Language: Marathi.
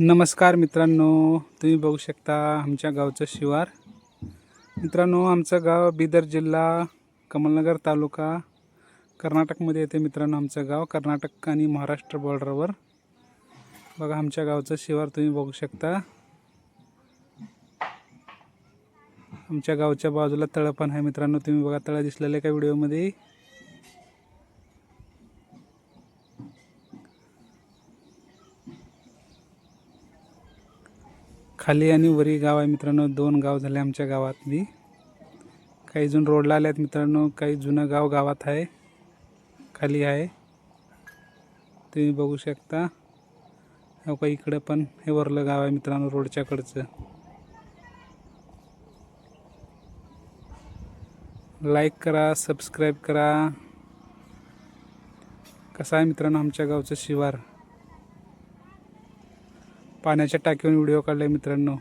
नमस्कार मित्रांनो तुम्ही बघू शकता आमच्या गावचं शिवार. मित्रांनो आमचं गाव बिदर जिल्हा कमलनगर तालुका कर्नाटकमध्ये येते मित्रांनो आमचं गाव कर्नाटक आणि महाराष्ट्र बॉर्डरवर बघा आमच्या गावचं शिवार तुम्ही बघू शकता. आमच्या गावच्या बाजूला तळं पण आहे मित्रांनो तुम्ही बघा तळं दिसलेलं आहे का व्हिडिओमध्ये? खाली आणि वरी गाव आहे मित्रांनो. दोन गाव झाले आमच्या गावातली. काही जण रोडला आले आहेत मित्रांनो. काही जुनं गाव गावात आहे. खाली आहे. तुम्ही बघू शकता. हो का इकडं पण हे वरलं गाव आहे मित्रांनो रोडच्याकडचं लाईक करा सबस्क्राईब करा. कसं आहे मित्रांनो आमच्या गावचं शिवार? पाण्याच्या टाकीवर व्हिडिओ काढलाय मित्रांनो.